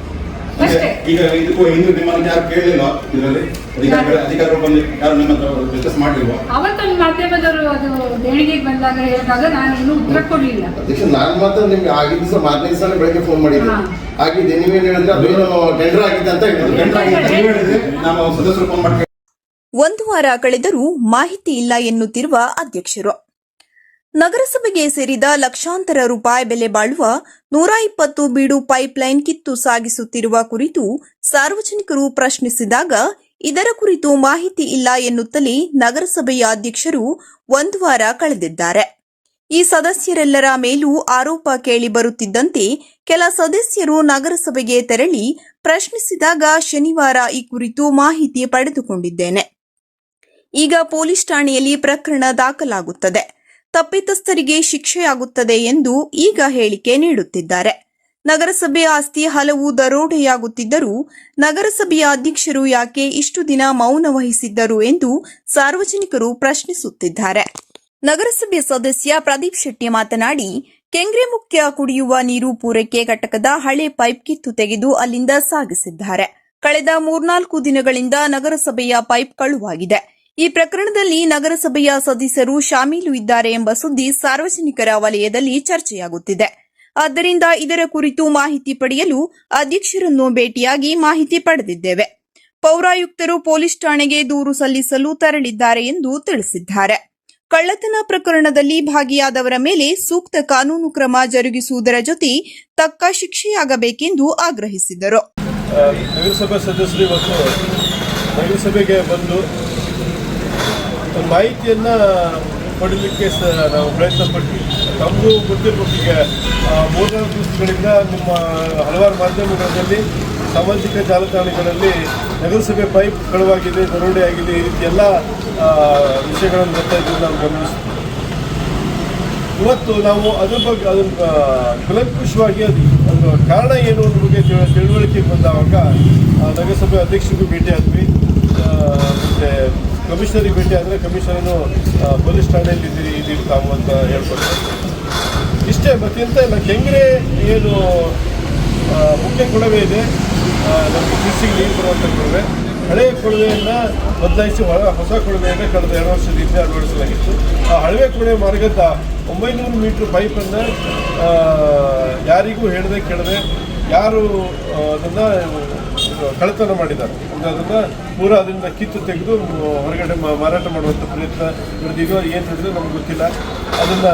ಅಷ್ಟೇ. ಈಗ ಇದಕ್ಕೂ ಇನ್ನು ನಿಮ್ಮನ್ನು ಯಾರು ಕೇಳಲಿಲ್ಲ ಇದರಲ್ಲಿ? ಅಧಿಕಾರಿಗಳು ಅಧಿಕಾರಿಗಳು ಬಂದು ಯಾರು ನಿಮ್ಮ ಹತ್ರ ಡಿಸ್ಕಸ್ ಮಾಡಿಲ್ವಾ ಅವತ್ತೊಂದು ಮಾಧ್ಯಮದವರು ಅದು ದೇಣಿಗೆಗೆ ಬಂದಾಗ ಹೇಳಿದಾಗ ನಾನು ಇನ್ನೂ ಉತ್ತರ ಕೊಡಲಿಲ್ಲ. ಅದಕ್ಕೆ ನಾನು ಮಾತ್ರ ನಿಮ್ಗೆ ಆಗಿದ್ದ ದಿವಸ ಮಾರನೇ ದಿವಸ ಬೆಳಗ್ಗೆ ಫೋನ್ ಮಾಡಿದ್ದೆ. ಆಗಿದೆ ನೀವೇನು ಹೇಳಿದ್ರೆ? ಅದೇನು ಟೆಂಡರ್ ಆಗಿದೆ ಅಂತ ಹೇಳಿದ್ರು. ಟೆಂಡರ್ ಆಗಿದೆ ನೀವು ಹೇಳಿದ್ರೆ. ನಾವು ಸದಸ್ಯರು ಫೋನ್ ಮಾಡಿ ಒಂದು ವಾರ ಕಳೆದರೂ ಮಾಹಿತಿ ಇಲ್ಲ ಎನ್ನುತ್ತಿರುವ ಅಧ್ಯಕ್ಷರು. ನಗರಸಭೆಗೆ ಸೇರಿದ ಲಕ್ಷಾಂತರ ರೂಪಾಯಿ ಬೆಲೆ ಬಾಳುವ ನೂರ ಇಪ್ಪತ್ತು ಬೀಡು ಪೈಪ್ಲೈನ್ ಕಿತ್ತು ಸಾಗಿಸುತ್ತಿರುವ ಕುರಿತು ಸಾರ್ವಜನಿಕರು ಪ್ರಶ್ನಿಸಿದಾಗ, ಇದರ ಕುರಿತು ಮಾಹಿತಿ ಇಲ್ಲ ಎನ್ನುತ್ತಲೇ ನಗರಸಭೆಯ ಅಧ್ಯಕ್ಷರು ಒಂದು ವಾರ ಕಳೆದಿದ್ದಾರೆ. ಈ ಸದಸ್ಯರೆಲ್ಲರ ಮೇಲೂ ಆರೋಪ ಕೇಳಿ ಬರುತ್ತಿದ್ದಂತೆ ಕೆಲ ಸದಸ್ಯರು ನಗರಸಭೆಗೆ ತೆರಳಿ ಪ್ರಶ್ನಿಸಿದಾಗ ಶನಿವಾರ ಈ ಕುರಿತು ಮಾಹಿತಿ ಪಡೆದುಕೊಂಡಿದ್ದೇನೆ. ಈಗ ಪೊಲೀಸ್ ಠಾಣೆಯಲ್ಲಿ ಪ್ರಕರಣ ದಾಖಲಾಗುತ್ತದೆ. ತಪ್ಪಿತಸ್ಥರಿಗೆ ಶಿಕ್ಷೆಯಾಗುತ್ತದೆ ಎಂದು ಈಗ ಹೇಳಿಕೆ ನೀಡುತ್ತಿದ್ದಾರೆ. ನಗರಸಭೆ ಆಸ್ತಿ ಹಲವು ದರೋಡೆಯಾಗುತ್ತಿದ್ದರೂ ನಗರಸಭೆಯ ಅಧ್ಯಕ್ಷರು ಯಾಕೆ ಇಷ್ಟು ದಿನ ಮೌನ ವಹಿಸಿದ್ದರು ಎಂದು ಸಾರ್ವಜನಿಕರು ಪ್ರಶ್ನಿಸುತ್ತಿದ್ದಾರೆ. ನಗರಸಭೆ ಸದಸ್ಯ ಪ್ರದೀಪ್ ಶೆಟ್ಟಿ ಮಾತನಾಡಿ, ಕೆಂಗ್ರೆ ಮುಖ್ಯ ಕುಡಿಯುವ ನೀರು ಪೂರೈಕೆ ಘಟಕದ ಹಳೆ ಪೈಪ್ ಕಿತ್ತು ತೆಗೆದು ಅಲ್ಲಿಂದ ಸಾಗಿಸಿದ್ದಾರೆ. ಕಳೆದ ಮೂರ್ನಾಲ್ಕು ದಿನಗಳಿಂದ ನಗರಸಭೆಯ ಪೈಪ್ ಕಳುವಾಗಿದೆ. ಈ ಪ್ರಕರಣದಲ್ಲಿ ನಗರಸಭೆಯ ಸದಸ್ಯರು ಶಾಮೀಲು ಇದ್ದಾರೆ ಎಂಬ ಸುದ್ದಿ ಸಾರ್ವಜನಿಕರ ವಲಯದಲ್ಲಿ ಚರ್ಚೆಯಾಗುತ್ತಿದೆ. ಆದ್ದರಿಂದ ಇದರ ಕುರಿತು ಮಾಹಿತಿ ಪಡೆಯಲು ಅಧ್ಯಕ್ಷರನ್ನು ಭೇಟಿಯಾಗಿ ಮಾಹಿತಿ ಪಡೆದಿದ್ದೇವೆ. ಪೌರಾಯುಕ್ತರು ಪೊಲೀಸ್ ಠಾಣೆಗೆ ದೂರು ಸಲ್ಲಿಸಲು ತೆರಳಿದ್ದಾರೆ ಎಂದು ತಿಳಿಸಿದ್ದಾರೆ. ಕಳ್ಳತನ ಪ್ರಕರಣದಲ್ಲಿ ಭಾಗಿಯಾದವರ ಮೇಲೆ ಸೂಕ್ತ ಕಾನೂನು ಕ್ರಮ ಜರುಗಿಸುವುದರ ಜೊತೆ ತಕ್ಕ ಶಿಕ್ಷೆಯಾಗಬೇಕೆಂದು ಆಗ್ರಹಿಸಿದರು. ನಗರಸಭೆ ಸದಸ್ಯರು ಇವತ್ತು ನಗರಸಭೆಗೆ ಬಂದು ಮಾಹಿತಿಯನ್ನ ಪಡೀಲಿಕ್ಕೆ ಸ ನಾವು ಪ್ರಯತ್ನ ಪಟ್ವಿ ತಮಗೂ ಗೊತ್ತಿರ್ಬೇಕು ಮೂರ್ನಾಲ್ಕು ದಿವಸಗಳಿಂದ ನಿಮ್ಮ ಹಲವಾರು ಮಾಧ್ಯಮಗಳಲ್ಲಿ, ಸಾಮಾಜಿಕ ಜಾಲತಾಣಗಳಲ್ಲಿ ನಗರಸಭೆ ಪೈಪ್ ಕಳುವಾಗಿದೆ, ದರೋಡೆ ಆಗಿದೆ, ಈ ರೀತಿ ಎಲ್ಲ ವಿಷಯಗಳನ್ನು ಬರ್ತಾ ಇದ್ದು ನಾವು ಗಮನಿಸ್ತೀವಿ. ಇವತ್ತು ನಾವು ಅದ್ರ ಬಗ್ಗೆ, ಅದನ್ನು ಕುಲಂಕುಷವಾಗಿ ಅದು ಅದು ಕಾರಣ ಏನು ಅನ್ನೋ ಬಗ್ಗೆ ತಿಳ- ತಿಳುವಳಿಕೆ ಬಂದಾಗ ನಗರಸಭೆ ಅಧ್ಯಕ್ಷರಿಗೂ ಭೇಟಿ ಆದ್ವಿ. ಮತ್ತೆ ಕಮಿಷನರಿಗೆ ಭೇಟಿ ಆದರೆ ಕಮಿಷನರು ಪೊಲೀಸ್ ಠಾಣೆಯಲ್ಲಿ ಇದ್ದೀರಿ ಇದ್ದೀರಿ ತಾವು ಅಂತ ಹೇಳ್ಕೊಡ್ತಾರೆ ಇಷ್ಟೇ ಮತ್ತಿಂತ ಇಲ್ಲ, ಕೆಂಗ್ರೆ ಏನು ಮುಖ್ಯ ಕೊಳವೆ ಇದೆ. ನಮಗೆ ಕೃಷಿಗೆ ನೀರು ಕೊಡುವಂಥ ಕೊಳವೆ. ಹಳೆಯ ಕೊಳವೆಯನ್ನು ಬದಲಾಯಿಸಿ ಹೊರ, ಹೊಸ ಕೊಳವೆಯನ್ನು ಕಳೆದ ಎರಡು ವರ್ಷದಿಂದ ಅಳವಡಿಸಲಾಗಿತ್ತು. ಆ ಹಳವೆ ಕೊಳವೆ ಮಾರ್ಗದ ಒಂಬೈನೂರು ಮೀಟ್ರ್ ಪೈಪನ್ನು ಯಾರಿಗೂ ಹೇಳದೆ ಕೇಳದೆ, ಯಾರು ಅದನ್ನು ಕಳ್ಳತನ ಮಾಡಿದ್ದಾರೆ. ಅಂದರೆ ಅದನ್ನು ಪೂರ ಅದರಿಂದ ಕಿತ್ತು ತೆಗೆದು ಹೊರಗಡೆ ಮಾರಾಟ ಮಾಡುವಂಥ ಪ್ರಯತ್ನ ನಡೆದಿದೆಯೋ ಏನು ನಡೆದು ನಮ್ಗೆ ಗೊತ್ತಿಲ್ಲ. ಅದನ್ನು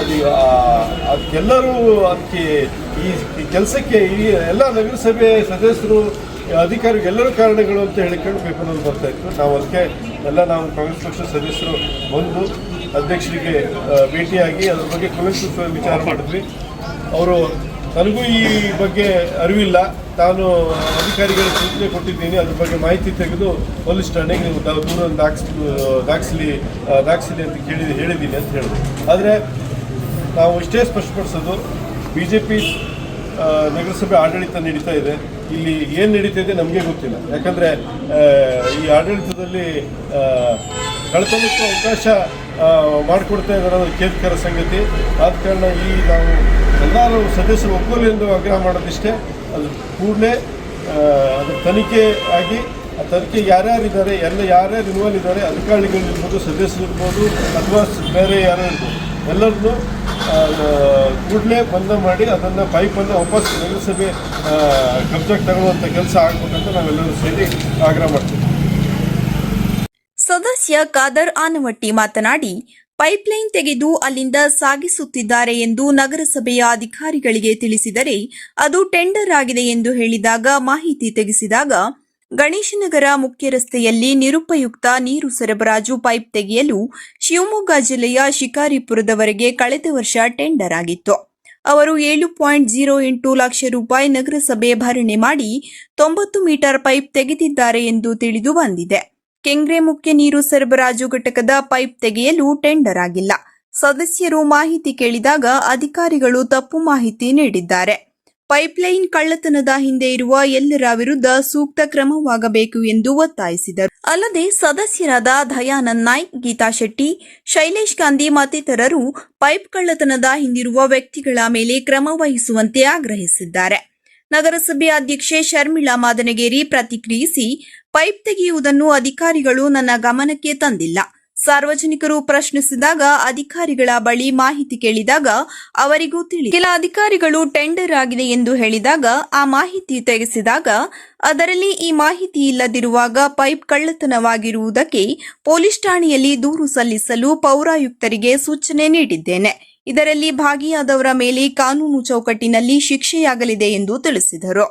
ಅದು ಅದಕ್ಕೆಲ್ಲರೂ ಅದಕ್ಕೆ ಈ ಕೆಲಸಕ್ಕೆ ಈ ಎಲ್ಲ ನಗರಸಭೆ ಸದಸ್ಯರು ಅಧಿಕಾರಿಗಳು ಎಲ್ಲರೂ ಕಾರಣಗಳು ಅಂತ ಹೇಳಿಕೊಂಡು ಪೇಪರ್ನಲ್ಲಿ ಬರ್ತಾ ಇತ್ತು. ನಾವು ಅದಕ್ಕೆ ಎಲ್ಲ ನಾವು ಕಾಂಗ್ರೆಸ್ ಪಕ್ಷದ ಸದಸ್ಯರು ಬಂದು ಅಧ್ಯಕ್ಷರಿಗೆ ಭೇಟಿಯಾಗಿ ಅದ್ರ ಬಗ್ಗೆ ಕುಲಂಕುಷ ವಿಚಾರ ಮಾಡಿದ್ವಿ. ಅವರು ನನಗೂ ಈ ಬಗ್ಗೆ ಅರಿವಿಲ್ಲ. ತಾನು ಅಧಿಕಾರಿಗಳಿಗೆ ಸೂಚನೆ ಕೊಟ್ಟಿದ್ದೀನಿ. ಅದ್ರ ಬಗ್ಗೆ ಮಾಹಿತಿ ತೆಗೆದು ಪೊಲೀಸ್ ಠಾಣೆಗೆ ನೀವು ದೂರ ದಾಖಸ್ ದಾಖಲಿಸಿ ಆ, ಅಂತ ಕೇಳಿ ಹೇಳಿದ್ದೀನಿ ಅಂತ ಹೇಳಿದ್ರು. ಆದರೆ ನಾವು ಇಷ್ಟೇ ಸ್ಪಷ್ಟಪಡಿಸೋದು ಬಿ ಜೆ ಪಿ ನಗರಸಭೆ ಆಡಳಿತ ನಡೀತಾ ಇದೆ. ಇಲ್ಲಿ ಏನು ನಡೀತಾ ಇದೆ ನಮಗೆ ಗೊತ್ತಿಲ್ಲ. ಯಾಕಂದರೆ ಈ ಆಡಳಿತದಲ್ಲಿ ಕಳ್ಕೊಳ್ಳೋಕ್ಕೆ ಅವಕಾಶ ಮಾಡಿಕೊಡ್ತಾ ಇದ್ದಾರೆ ಅನ್ನೋದು ಖೇದಕರ ಸಂಗತಿ. ಆದ ಕಾರಣ ಈ ನಾವು ಎಲ್ಲರೂ ಸದಸ್ಯರು ಒಪ್ಪಲಿ ಎಂದು ಆಗ್ರಹ ಮಾಡೋದಿಷ್ಟೇ. ಅದು ಕೂಡಲೇ ಅದು ತನಿಖೆ ಆಗಿ, ಆ ತನಿಖೆ ಯಾರ್ಯಾರಿದ್ದಾರೆ ಎಲ್ಲ ಯಾರ್ಯಾರು ಇನ್ವಾಲ್ವ್ ಇದ್ದಾರೆ ಅಧಿಕಾರಿಗಳಿರ್ಬೋದು ಸದಸ್ಯರಿರ್ಬೋದು ಅಥವಾ ಬೇರೆ ಯಾರು ಇರ್ಬೋದು, ಎಲ್ಲರನ್ನೂ ಕೂಡಲೇ ಬಂದ ಮಾಡಿ ಅದನ್ನು ಪೈಪನ್ನು ವಾಪಸ್ ನಗರಸಭೆ ಕಬ್ಜಕ್ಕೆ ತಗೊಳ್ಳುವಂಥ ಕೆಲಸ ಆಗ್ಬೇಕಂತ ನಾವೆಲ್ಲರೂ ಸೇರಿ ಆಗ್ರಹ ಮಾಡ್ತೀವಿ. ಸದಸ್ಯ ಖಾದರ್ ಆನವಟ್ಟಿ ಮಾತನಾಡಿ, ಪೈಪ್ಲೈನ್ ತೆಗೆದು ಅಲ್ಲಿಂದ ಸಾಗಿಸುತ್ತಿದ್ದಾರೆ ಎಂದು ನಗರಸಭೆಯ ಅಧಿಕಾರಿಗಳಿಗೆ ತಿಳಿಸಿದರೆ ಅದು ಟೆಂಡರ್ ಆಗಿದೆ ಎಂದು ಹೇಳಿದಾಗ ಮಾಹಿತಿ ತೆಗೆಸಿದಾಗ ಗಣೇಶನಗರ ಮುಖ್ಯ ರಸ್ತೆಯಲ್ಲಿ ನಿರುಪಯುಕ್ತ ನೀರು ಸರಬರಾಜು ಪೈಪ್ ತೆಗೆಯಲು ಶಿವಮೊಗ್ಗ ಜಿಲ್ಲೆಯ ಶಿಕಾರಿಪುರದವರೆಗೆ ಕಳೆದ ವರ್ಷ ಟೆಂಡರ್ ಆಗಿತ್ತು. ಅವರು ಏಳು ಪಾಯಿಂಟ್ ಜೀರೋ ಎಂಟು ಲಕ್ಷ ರೂಪಾಯಿ ನಗರಸಭೆ ಭರಣೆ ಮಾಡಿ ತೊಂಬತ್ತು ಮೀಟರ್ ಪೈಪ್ ತೆಗೆದಿದ್ದಾರೆ ಎಂದು ತಿಳಿದು ಬಂದಿದೆ. ಕೆಂಗ್ರೆ ಮುಖ್ಯ ನೀರು ಸರಬರಾಜು ಘಟಕದ ಪೈಪ್ ತೆಗೆಯಲು ಟೆಂಡರ್ ಆಗಿಲ್ಲ. ಸದಸ್ಯರು ಮಾಹಿತಿ ಕೇಳಿದಾಗ ಅಧಿಕಾರಿಗಳು ತಪ್ಪು ಮಾಹಿತಿ ನೀಡಿದ್ದಾರೆ. ಪೈಪ್ಲೈನ್ ಕಳ್ಳತನದ ಹಿಂದೆ ಇರುವ ಎಲ್ಲರ ವಿರುದ್ಧ ಸೂಕ್ತ ಕ್ರಮವಾಗಬೇಕು ಎಂದು ಒತ್ತಾಯಿಸಿದರು. ಅಲ್ಲದೆ ಸದಸ್ಯರಾದ ದಯಾನಂದ್ ನಾಯ್ಕ್, ಗೀತಾ ಶೆಟ್ಟಿ, ಶೈಲೇಶ್ ಗಾಂಧಿ ಮತ್ತಿತರರು ಪೈಪ್ ಕಳ್ಳತನದ ಹಿಂದಿರುವ ವ್ಯಕ್ತಿಗಳ ಮೇಲೆ ಕ್ರಮ ವಹಿಸುವಂತೆ ಆಗ್ರಹಿಸಿದ್ದಾರೆ. ನಗರಸಭೆ ಅಧ್ಯಕ್ಷೆ ಶರ್ಮಿಳಾ ಮಾದನಗೇರಿ ಪ್ರತಿಕ್ರಿಯಿಸಿ ಪೈಪ್ ತೆಗೆಯುವುದನ್ನು ಅಧಿಕಾರಿಗಳು ನನ್ನ ಗಮನಕ್ಕೆ ತಂದಿಲ್ಲ. ಸಾರ್ವಜನಿಕರು ಪ್ರಶ್ನಿಸಿದಾಗ ಅಧಿಕಾರಿಗಳ ಬಳಿ ಮಾಹಿತಿ ಕೇಳಿದಾಗ ಅವರಿಗೂ ತಿಳಿ ಕೆಲ ಅಧಿಕಾರಿಗಳು ಟೆಂಡರ್ ಆಗಿದೆ ಎಂದು ಹೇಳಿದಾಗ ಆ ಮಾಹಿತಿ ತೆಗೆಸಿದಾಗ ಅದರಲ್ಲಿ ಈ ಮಾಹಿತಿ ಇಲ್ಲದಿರುವಾಗ ಪೈಪ್ ಕಳ್ಳತನವಾಗಿರುವುದಕ್ಕೆ ಪೊಲೀಸ್ ಠಾಣೆಯಲ್ಲಿ ದೂರು ಸಲ್ಲಿಸಲು ಪೌರಾಯುಕ್ತರಿಗೆ ಸೂಚನೆ ನೀಡಿದ್ದೇನೆ. ಇದರಲ್ಲಿ ಭಾಗಿಯಾದವರ ಮೇಲೆ ಕಾನೂನು ಚೌಕಟ್ಟಿನಲ್ಲಿ ಶಿಕ್ಷೆಯಾಗಲಿದೆ ಎಂದು ತಿಳಿಸಿದರು.